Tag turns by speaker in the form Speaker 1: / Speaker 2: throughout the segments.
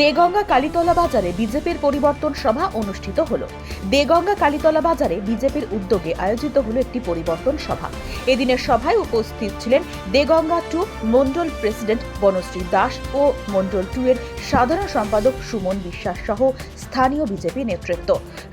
Speaker 1: দেগঙ্গা কালীতলা বাজারে বিজেপির পরিবর্তন সভা অনুষ্ঠিত হল। দেগঙ্গা কালীতলা বাজারে বিজেপির উদ্যোগে আয়োজিত হল একটি পরিবর্তন সভা। এদিনের সভায় উপস্থিত ছিলেন দেগঙ্গা টু মন্ডল প্রেসিডেন্ট বনশ্রী দাস ও মন্ডল টু এর সাধারণ সম্পাদক সুমন বিশ্বাস সহ স্থানীয় বিজেপি নেতৃত্ব।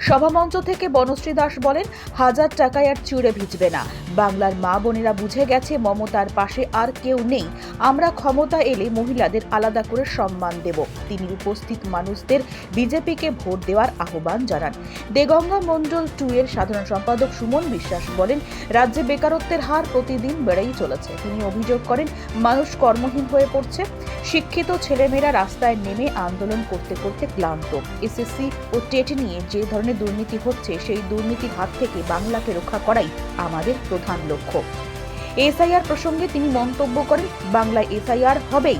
Speaker 1: সভামঞ্চ থেকে বনশ্রী দাস বলেন, হাজার টাকায় আর চুড়ে ভিজবে না। বাংলার মা বোনেরা বুঝে গেছে মমতার পাশে আর কেউ নেই। আমরা ক্ষমতা এলে মহিলাদের আলাদা করে সম্মান দেব। তিনি উপস্থিত মানুষদের বিজেপিকে ভোট দেওয়ার আহ্বান জানান। দেগঙ্গা মণ্ডল টু এর সাধারণ সম্পাদক সুমন বিশ্বাস বলেন, রাজ্যে বেকারত্বের হার প্রতিদিন বেড়েই চলেছে। তিনি অভিযোগ করেন, মানুষ কর্মহীন হয়ে পড়ছে। শিক্ষিত ছেলেমেয়েরা রাস্তায় নেমে আন্দোলন করতে করতে ক্লান্ত। এসএসসি ও টেট নিয়ে যে ধরনের দুর্নীতি হচ্ছে, সেই দুর্নীতির হাত থেকে বাংলাকে রক্ষা করাই আমাদের প্রধান লক্ষ্য। এসআইআর প্রসঙ্গে তিনি মন্তব্য করেন, বাংলায় এসআইআর হবেই।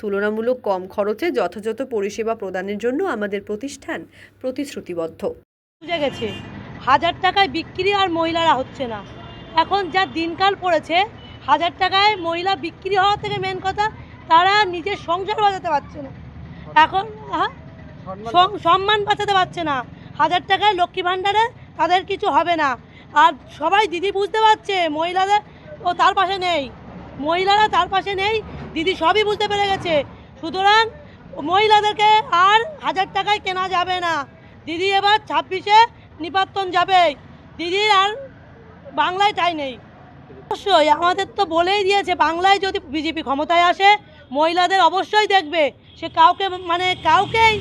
Speaker 2: তুলনামূলক কম খরচে যথাযথ পরিষেবা প্রদানের জন্য আমাদের প্রতিষ্ঠান প্রতিশ্রুতিবদ্ধ।
Speaker 3: বুঝে গেছে। হাজার টাকায় বিক্রি আর মহিলারা হচ্ছে না। এখন যা দিনকাল পড়েছে হাজার টাকায় মহিলা বিক্রি হওয়া থেকে মেন কথা তারা নিজের সংসার বাঁচাতে পারছে না। এখন হ্যাঁ সম্মান বাঁচাতে পারছে না। হাজার টাকায় লক্ষ্মী ভাণ্ডারে তাদের কিছু হবে না। আর সবাই দিদি বুঝতে পারছে মহিলাদের ও তার পাশে নেই। মহিলারা তার পাশে নেই দিদি সবই বুঝতে পেরে গেছে। সুতরাং মহিলাদেরকে আর হাজার টাকায় কেনা যাবে না। দিদি এবার ছাব্বিশে নিপাত্তন যাবে। দিদি আর বাংলায় ঠাই নেই। অবশ্যই আমাদের তো বলেই দিয়েছে, বাংলায় যদি বিজেপি ক্ষমতায় আসে, মহিলাদের অবশ্যই দেখবে। সে কাউকে মানে কাউকেই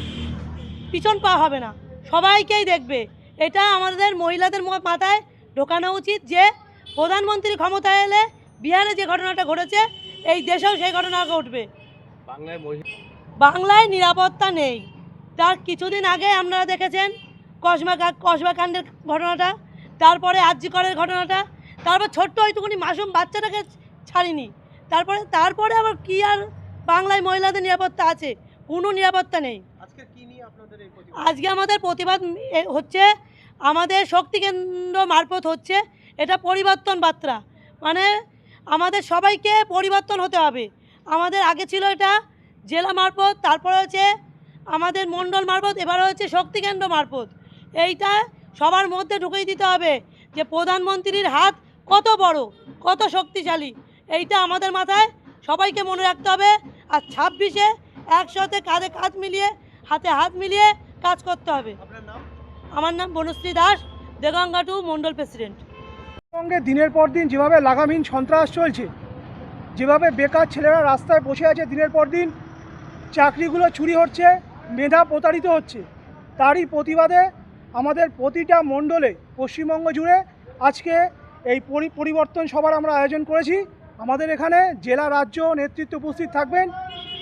Speaker 3: পিছন পা হবে না, সবাইকেই দেখবে। এটা আমাদের মহিলাদের মাথায় ঢোকানো উচিত যে প্রধানমন্ত্রী ক্ষমতায় এলে বিহারে যে ঘটনাটা ঘটেছে এই দেশেও সেই ঘটনা ঘটবে।
Speaker 4: বাংলায়
Speaker 3: নিরাপত্তা নেই। তার কিছুদিন আগে আপনারা দেখেছেন কসবা কা- কসবা কাণ্ডের ঘটনাটা তারপরে আর্যিকরের ঘটনাটা তারপর ছোট্ট ওইটুকুনি মাসুম বাচ্চাটাকে ছাড়িনি। তারপরে তারপরে আবার কি আর বাংলায় মহিলাদের নিরাপত্তা আছে? কোনো নিরাপত্তা নেই।
Speaker 4: আজকে
Speaker 3: আমাদের প্রতিবাদ হচ্ছে আমাদের শক্তি কেন্দ্র মারফত হচ্ছে এটা পরিবর্তন বার্তা। মানে আমাদের সবাইকে পরিবর্তন হতে হবে। আমাদের আগে ছিল এটা জেলা মারফত তারপরে হচ্ছে আমাদের মণ্ডল মারফত এবার হচ্ছে শক্তি কেন্দ্র মারফত। এইটা সবার মধ্যে ঢুকিয়ে দিতে হবে যে প্রধানমন্ত্রীর হাত কত বড় কত শক্তিশালী। এইটা আমাদের মাথায় সবাইকে মনে রাখতে হবে। আর ছাব্বিশে একসাথে কাঁধে কাঁধ মিলিয়ে হাতে হাত মিলিয়ে কাজ করতে হবে। আমার নাম বনশ্রী দাস দেগঙ্গাটু মণ্ডল প্রেসিডেন্ট।
Speaker 5: সঙ্গে দিনের পর দিন যেভাবে লাগামহীন সন্ত্রাস চলছে, যেভাবে বেকার ছেলেরা রাস্তায় বসে আছে দিনের পর দিন, চাকরিগুলো চুরি হচ্ছে, মেধা প্রতারিত হচ্ছে। তারই প্রতিবাদে আমাদের প্রতিটা মণ্ডলে, পশ্চিমবঙ্গ জুড়ে আজকে এই পরি- পরিবর্তন সভার আমরা আয়োজন করেছি। আমাদের এখানে জেলা, রাজ্য নেতৃত্ব উপস্থিত থাকবেন।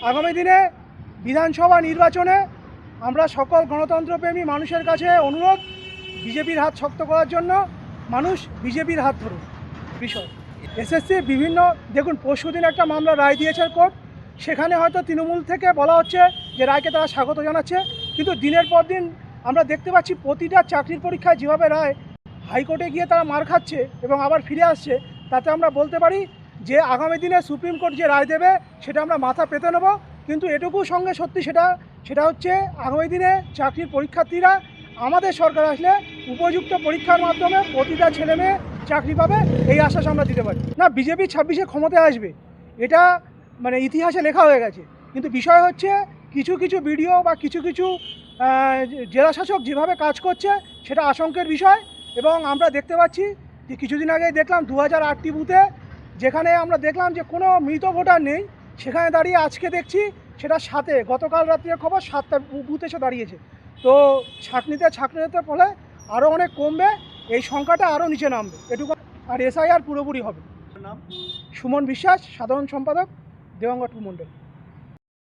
Speaker 5: আগামী দিনে বিধানসভা নির্বাচনে আমরা সকল গণতন্ত্রপ্রেমী মানুষের কাছে অনুরোধ, বিজেপির হাত শক্ত করার জন্য। মানুষ বিজেপির হাত ধরুন, বিষয়। এসএসসি বিভিন্ন, দেখুন পরশুদিন একটা মামলা রায় দিয়েছে কোর্ট, সেখানে হয়তো তৃণমূল থেকে বলা হচ্ছে যে রায়কে তারা স্বাগত জানাচ্ছে, কিন্তু দিনের পর দিন আমরা দেখতে পাচ্ছি প্রতিটা চাকরির পরীক্ষায় যেভাবে রায় হাইকোর্টে গিয়ে তারা মার খাচ্ছে এবং আবার ফিরে আসছে, তাতে আমরা বলতে পারি যে আগামী দিনে সুপ্রিম কোর্ট যে রায় দেবে, সেটা আমরা মাথা পেতে নেব, কিন্তু এটুকু সঙ্গে সত্যি সেটা সেটা হচ্ছে আগামী দিনে চাকরির পরীক্ষার্থীরা আমাদের সরকার আসলে উপযুক্ত পরীক্ষার মাধ্যমে প্রতিটা ছেলে মেয়ে চাকরি পাবে এই আশ্বাস আমরা দিতে পারি। না বিজেপি ছাব্বিশে ক্ষমতায় আসবে এটা মানে ইতিহাসে লেখা হয়ে গেছে। কিন্তু বিষয় হচ্ছে কিছু কিছু ভিডিও বা কিছু কিছু আহ, জেলা শাসক যেভাবে কাজ করছে সেটা আশঙ্কের বিষয়। এবং আমরা দেখতে পাচ্ছি যে কিছুদিন আগে দেখলাম দু হাজার আটটি বুথে যেখানে আমরা দেখলাম যে কোনো মৃত ভোটার নেই সেখানে দাঁড়িয়ে আজকে দেখছি সেটা সাথে গতকাল রাত্রের খবর সাতটা বুথ এসে দাঁড়িয়েছে। তো ছাঁকনিতে ছাঁকনিতে ফলে আরও অনেক কমবে এই সংখ্যাটা আরও নিচে নামবে। এটুকু আর এসআইআর পুরোপুরি হবে।
Speaker 4: নাম?
Speaker 5: সুমন বিশ্বাস সাধারণ সম্পাদক দেবাঙ্গ টু মণ্ডল।